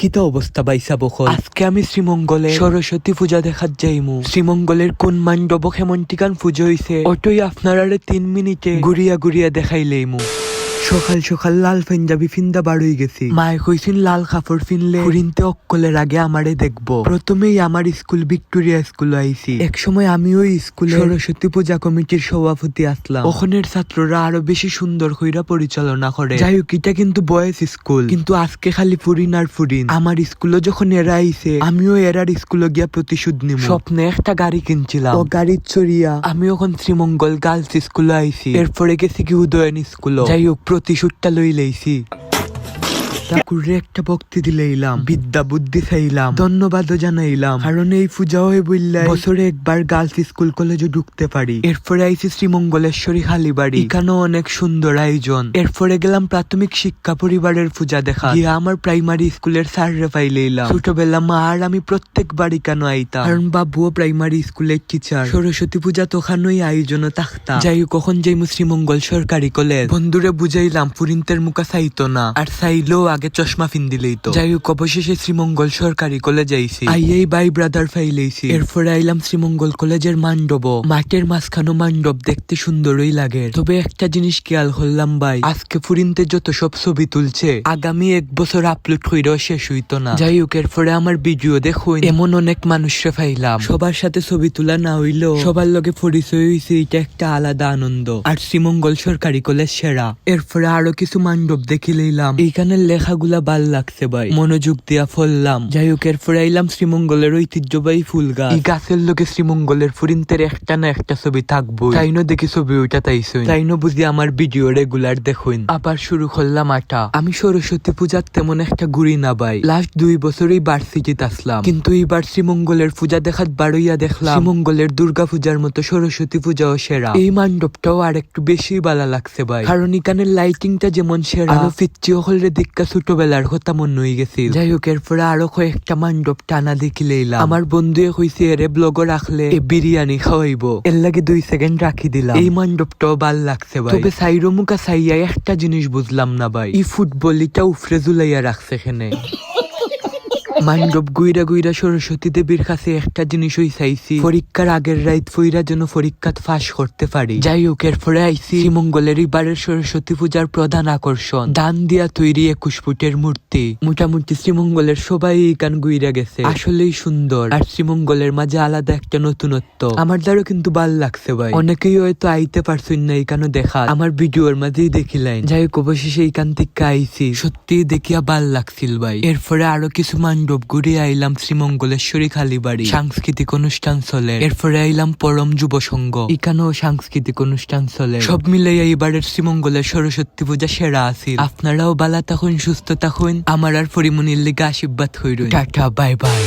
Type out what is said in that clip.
কিত অবস্থা বাইসা বখল। আজকে আমি শ্রীমঙ্গলে সরস্বতী পূজা দেখাত যাইমু। শ্রীমঙ্গলের কোন মান্ডব হেমন্তিকান পুজো হইছে ওটই আপনারারে তিন মিনিটে গুড়িয়া গুড়িয়া দেখাইলেইমু। সকাল সকাল লাল পাঞ্জাবি ফিন্দা বাড়ই গেছি। মায়ে কইছেন লাল কাপড় ফিনলে ফুরিনতে অক্কলের আগে আমারে দেখব। প্রথমেই আমার স্কুল ভিক্টোরিয়া স্কুল আইছি এক সময় আমিও স্কুলে সরস্বতী পূজা কমিটির সভাপতি আসলাম ওখানের ছাত্ররা আরও বেশি সুন্দর কইরা পরিচালনা করে। যাই হোক এটা কিন্তু বয়েজ স্কুল। কিন্তু আজকে খালি ফুরিন আর ফুরিন আমার স্কুলে যখন এরা আইছে আমিও এরার স্কুলে গিয়া প্রতিশোধ নিব স্বপ্নে একটা গাড়ি কিনছিলাম। ও গাড়ির চড়িয়া আমি ওখান শ্রীমঙ্গল গার্লস স্কুলে আইছি এরপরে গেছি কি উদয়ন স্কুল। যাই হোক প্রতিশোধটা লই লইছি ঠাকুরে একটা ভক্তি দিলেইলাম, বিদ্যা বুদ্ধি চাইলাম, ধন্যবাদও জানাইলাম। কারণ এই পূজা হয়ে বললাই বছরে একবার গার্লস স্কুল কলেজে ঢুকতে পারি। এরপরে আইছি শ্রীমঙ্গলেশ্বরী হালিবাড়ি এখানেও অনেক সুন্দর আয়োজন। এরপরে গেলাম প্রাথমিক শিক্ষা পরিবারের পূজা দেখা। গিয়ে আমার প্রাইমারি স্কুলের স্যার রে পাইলেইলাম। ছোটবেলা মা আর আমি প্রত্যেকবারই কেন আইতাম? কারণ বাবুও প্রাইমারি স্কুলের টিচার সরস্বতী পূজা তোখানোই আয়োজনও থাকতাম যাই কখন যাইমু শ্রীমঙ্গল সরকারি কলেজ? বন্ধুরে বুঝাইলাম, পুরিন্তের মুখা চাইতো না। আর চাইলেও আগে চশমা ফিন দিলেই তো। যাই হোক অবশেষে শ্রীমঙ্গল সরকারি কলেজ আইছি। আইয়াই বাই ব্রাদার ফাইলেইছি এরপরে আইলাম শ্রীমঙ্গল কলেজের মান্ডব মাঠের মাঝখানো মান্ডব দেখতে সুন্দরই লাগে। তবে একটা জিনিস খেয়াল করলাম ভাই আজকে ফুরিনতে যত সব ছবি তুলছে আগামী এক বছর আপলোড কইরাও শেষ হইতো না। যাই হোক এরপরে আমার ভিডিও দেখুন। এমন অনেক মানুষরে ফাইলাম সবার সাথে ছবি তোলা না হইলেও সবার লগে পরিচয় হইছে এটা একটা আলাদা আনন্দ। আর শ্রীমঙ্গল সরকারি কলেজ সেরা। এরপরে আরও কিছু মান্ডব দেখি লইলাম। এইখানে লেখাগুলা ভালো লাগছে ভাই। মনোযোগ দিয়া ফললাম। যাই হোক এরপরে আইলাম শ্রীমঙ্গলের ঐতিহ্যবাহী ফুল গাছ। এই গাছের লোকে শ্রীমঙ্গলের ফুরিন্তের একটা না একটা ছবি থাকব তাইনো দেখি ছবি ওইটা তাইছো তাইনো বুঝি আমার ভিডিও রেগুলার দেখুন আবার শুরু করলাম আটা। আমি সরস্বতী পূজার তেমন একটা ঘুরি না ভাই। লাস্ট দুই বছরই বার্ষিকীতে আসলাম। কিন্তু এইবার শ্রীমঙ্গলের পূজা দেখাত বারইয়া দেখলাম। শ্রীমঙ্গলের দুর্গা পূজার মতো সরস্বতী পূজাও সেরা। এই মণ্ডপটাও আর একটু বেশি ভালো লাগছে ভাই। কারণ এখানে লাইটিংটা যেমন সেরা। আরও ফিচ্ছি হলে দীক্ষা ছোটবেলার কথা মন নই গেছিল। যাই হোক এরপরে আরও কয়েকটা মান্ডব টানা দেখিলে আমার বন্ধুয়ে কইছে এরে ব্লগ রাখলে বিরিয়ানি খাওয়াইব এর লাগে দুই সেকেন্ড রাখি দিলাম। এই মান্ডবটাও ভালো লাগছে ভাই। তবে সাইরো মুখা সাইয়া একটা জিনিস বুঝলাম না ভাই। ই ফুটবল এটা উফরে জুলাইয়া রাখছে এখানে মান্ডব গুইরা গুইরা সরস্বতী দেবীর কাছে একটা জিনিসই চাইছি। পরীক্ষার আগের রাত ফইরা যেন পরীক্ষাত ফাঁস করতে পারি। যাই হোক, এরপরে আইসি শ্রীমঙ্গলের এবারের সরস্বতী পূজার প্রধান আকর্ষণ। দান দিয়া তৈরি একুশ ফুটের মূর্তি। মোটামুটি শ্রীমঙ্গলের সবাই গান গুইরা গেছে। আসলেই সুন্দর। আর শ্রীমঙ্গলের মাঝে আলাদা একটা নতুনত্ব। আমার দ্বারা কিন্তু ভালো লাগছে ভাই। অনেকেই হয়তো আইতে পারছেন না এইখানে দেখা আমার ভিডিওর মাঝেই দেখিলেন। যাই হোক, অবশেষে এইখান থেকে আইছি। সত্যি দেখিয়া ভালো লাগছিল ভাই। এরপরে আরও কিছু মান্ডব ঘুরে আইলাম শ্রীমঙ্গলেশ্বরী খালিবাড়ি। সাংস্কৃতিক অনুষ্ঠান চলে। এরপরে আইলাম পরম যুব সংঘ। এখানেও সাংস্কৃতিক অনুষ্ঠান চলে। সব মিলে এইবারের শ্রীমঙ্গলের সরস্বতী পূজা সেরা আছিল আপনারাও বালা থাকুন, সুস্থ থাকুন। আমার আর পরিমণির লিগে আশীর্বাদ হইল টাটা, বাই বাই।